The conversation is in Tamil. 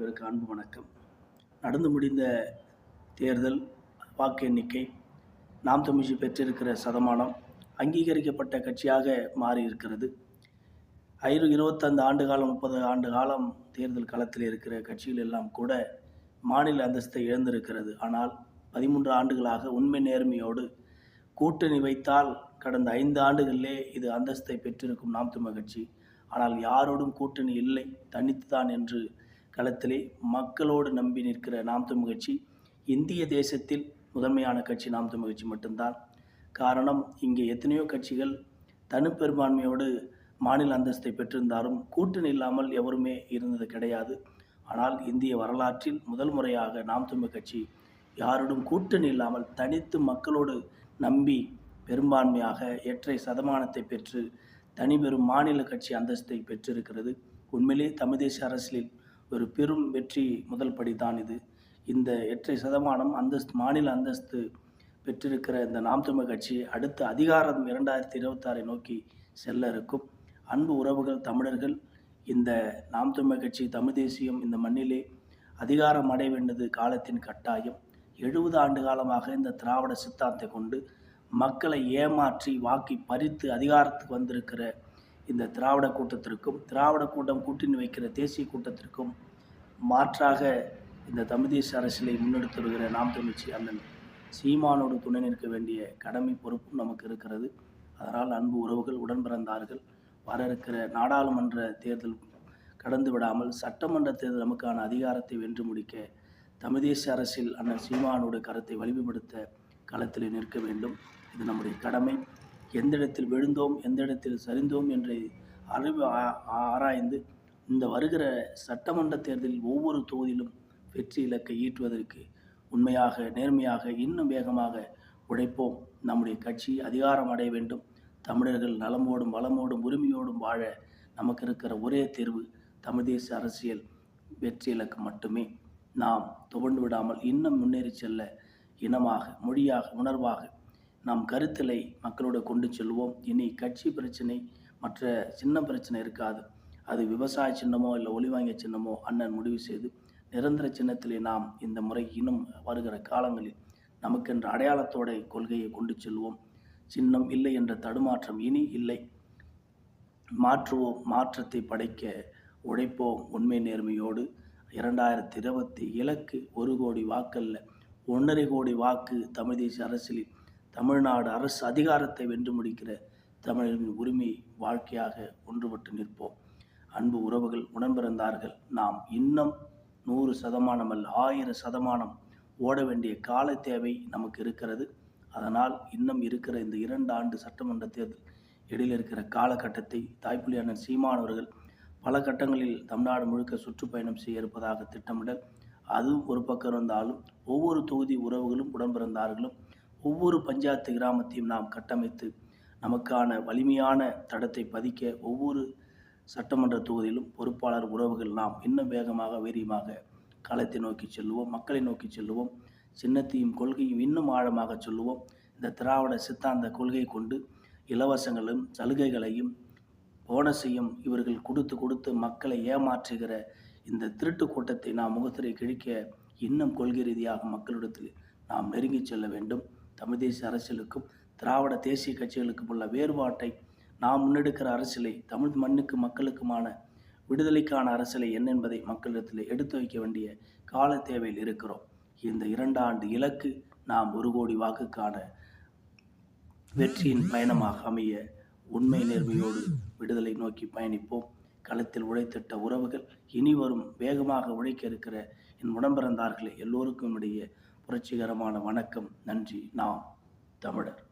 இவருக்கு அன்பு வணக்கம். நடந்து முடிந்த தேர்தல் வாக்கு எண்ணிக்கை நாம் தமிழ் பெற்றிருக்கிற சதமானம் அங்கீகரிக்கப்பட்ட கட்சியாக மாறி இருக்கிறது ஐரு இருபத்தைந்து ஆண்டு காலம் முப்பது ஆண்டு காலம் தேர்தல் களத்தில் இருக்கிற கட்சிகள் எல்லாம் கூட மாநில அந்தஸ்தை இழந்திருக்கிறது. ஆனால் பதிமூன்று ஆண்டுகளாக உண்மை நேர்மையோடு கூட்டணி வைத்தால் கடந்த ஐந்து ஆண்டுகளிலே இது அந்தஸ்தை பெற்றிருக்கும் நாம் தமிழ் கட்சி. ஆனால் யாரோடும் கூட்டணி இல்லை தனித்துதான் என்று களத்திலே மக்களோடு நம்பி நிற்கிற நாம் தமிழ் கட்சி இந்திய தேசத்தில் முதன்மையான கட்சி நாம் தமிழ் கட்சி மட்டும்தான். காரணம் இங்கே எத்தனையோ கட்சிகள் தனிப்பெரும்பான்மையோடு மாநில அந்தஸ்தை பெற்றிருந்தாலும் கூட்டணி இல்லாமல் எவருமே இருந்தது கிடையாது. ஆனால் இந்திய வரலாற்றில் முதல் முறையாக நாம் தமிழ் கட்சி யாரோடும் கூட்டணி இல்லாமல் தனித்து மக்களோடு நம்பி பெரும்பான்மையாக எற்றை சதமானத்தை பெற்று தனிபெரும் மாநில கட்சி அந்தஸ்தை பெற்றிருக்கிறது. உண்மையிலே தமிழ் தேசிய அரசியலில் ஒரு பெரும் வெற்றி முதல் படிதான் இது. இந்த எட்டரை சதமானம் அந்தஸ்து மாநில அந்தஸ்து பெற்றிருக்கிற இந்த நாம் தமிழ் கட்சி அடுத்த அதிகாரம் இரண்டாயிரத்தி இருபத்தாறை நோக்கி செல்ல இருக்கும். அன்பு உறவுகள் தமிழர்கள் இந்த நாம் தமிழ் கட்சி தமிழ் தேசியம் இந்த மண்ணிலே அதிகாரம் அடைய வேண்டியது காலத்தின் கட்டாயம். எழுபது ஆண்டு காலமாக இந்த திராவிட சித்தாந்தை கொண்டு மக்களை ஏமாற்றி வாக்கி பறித்து அதிகாரத்துக்கு வந்திருக்கிற இந்த திராவிட கூட்டத்திற்கும் திராவிட கூட்டம் கூட்டணி வைக்கிற தேசிய கூட்டத்திற்கும் மாற்றாக இந்த தமிழ் தேசிய அரசியலை முன்னெடுத்து வருகிற நாம் தமிழ்ச்சி அண்ணன் சீமானோடு துணை நிற்க வேண்டிய கடமை பொறுப்பும் நமக்கு இருக்கிறது. அதனால் அன்பு உறவுகள் உடன் பிறந்தார்கள். வர இருக்கிற நாடாளுமன்ற தேர்தல் கடந்து விடாமல் சட்டமன்ற தேர்தல் நமக்கான அதிகாரத்தை வென்று முடிக்க தமிழ் தேசிய அரசியல் அண்ணன் சீமானோட கருத்தை வலிமைப்படுத்த களத்தில் நிற்க வேண்டும். இது நம்முடைய கடமை. எந்த இடத்தில் விழுந்தோம் எந்த இடத்தில் சரிந்தோம் என்று அறிவு ஆ- ஆராய்ந்து இந்த வருகிற சட்டமன்ற தேர்தலில் ஒவ்வொரு தொகுதியிலும் வெற்றி இலக்கை ஈட்டுவதற்கு உண்மையாக நேர்மையாக இன்னும் வேகமாக உழைப்போம். நம்முடைய கட்சி அதிகாரம் அடைய வேண்டும். தமிழர்கள் நலமோடும் வளமோடும் உரிமையோடும் வாழ நமக்கு இருக்கிற ஒரே தேர்வு தமிழ் தேச அரசியல். வெற்றி இலக்கு மட்டுமே. நாம் துவண்டு விடாமல் இன்னும் முன்னேறி செல்ல இனமாக மொழியாக உணர்வாக நாம் கருத்தலை மக்களோடு கொண்டு செல்வோம். இனி கட்சி பிரச்சனை மற்ற சின்ன பிரச்சனை இருக்காது. அது விவசாய சின்னமோ இல்லை ஒளிவாங்கிய சின்னமோ அண்ணன் முடிவு செய்து நிரந்தர சின்னத்திலே நாம் இந்த முறை இன்னும் வருகிற காலங்களில் நமக்கென்ற அடையாளத்தோட கொள்கையை கொண்டு செல்வோம். சின்னம் இல்லை என்ற தடுமாற்றம் இனி இல்லை. மாற்றுவோம் மாற்றத்தை படைக்க உழைப்போம் உண்மை நேர்மையோடு. இரண்டாயிரத்தி இருபத்தி இலக்கு ஒரு கோடி வாக்கல்ல. ஒன்றரை கோடி வாக்கு தமிழ் தேசிய அரசியலில் தமிழ்நாடு அரசு அதிகாரத்தை வென்று முடிக்கிற தமிழரின் உரிமை வாழ்க்கையாக ஒன்றுபட்டு நிற்போம். அன்பு உறவுகள் உடன்பிறந்தார்கள். நாம் இன்னும் நூறு சதமானம் அல்ல ஆயிரம் சதமானம் ஓட வேண்டிய கால தேவை நமக்கு இருக்கிறது. அதனால் இன்னும் இருக்கிற இந்த இரண்டு ஆண்டு சட்டமன்ற தேர்தல் இடையில் இருக்கிற காலகட்டத்தை தாய்ப்புலி சீமானவர்கள் சீமான் அவர்கள் பல கட்டங்களில் தமிழ்நாடு முழுக்க சுற்றுப்பயணம் செய்ய இருப்பதாக திட்டமிடல் அதுவும் ஒரு பக்கம் இருந்தாலும் ஒவ்வொரு தொகுதி உறவுகளும் உடன்பிறந்தார்களும் ஒவ்வொரு பஞ்சாயத்து கிராமத்தையும் நாம் கட்டமைத்து நமக்கான வலிமையான தடத்தை பதிக்க ஒவ்வொரு சட்டமன்ற தொகுதியிலும் பொறுப்பாளர் உறவுகள் நாம் இன்னும் வேகமாக வீரியமாக களத்தை நோக்கி செல்லுவோம் மக்களை நோக்கி செல்லுவோம் சின்னத்தையும் கொள்கையும் இன்னும் ஆழமாக சொல்லுவோம். இந்த திராவிட சித்தாந்த கொள்கை கொண்டு இலவசங்களும் சலுகைகளையும் போனஸையும் இவர்கள் கொடுத்து கொடுத்து மக்களை ஏமாற்றுகிற இந்த திருட்டு கூட்டத்தை நாம் முகத்திரை கிழிக்க இன்னும் கொள்கை ரீதியாக மக்களிடத்தில் நாம் நெருங்கி செல்ல வேண்டும். தமிழ் தேசிய அரசியலுக்கும் திராவிட தேசிய கட்சிகளுக்கும் உள்ள வேறுபாட்டை நாம் முன்னெடுக்கிற அரசியலை தமிழ் மண்ணுக்கு மக்களுக்குமான விடுதலைக்கான அரசியலை என்ன என்பதை மக்களிடத்தில் எடுத்து வைக்க வேண்டிய கால தேவையில் இருக்கிறோம். இந்த இரண்டு ஆண்டு இலக்கு நாம் ஒரு கோடி வாக்குக்கான வெற்றியின் பயணமாக அமைய உண்மை நேர்மையோடு விடுதலை நோக்கி பயணிப்போம். களத்தில் உழைத்திட்ட உறவுகள் இனி வரும் வேகமாக உழைக்க இருக்கிற என் உடம்பிறந்தார்களே எல்லோருக்கும் இடையே புரட்சிகரமான வணக்கம். நன்றி. நாம் தமிழர்.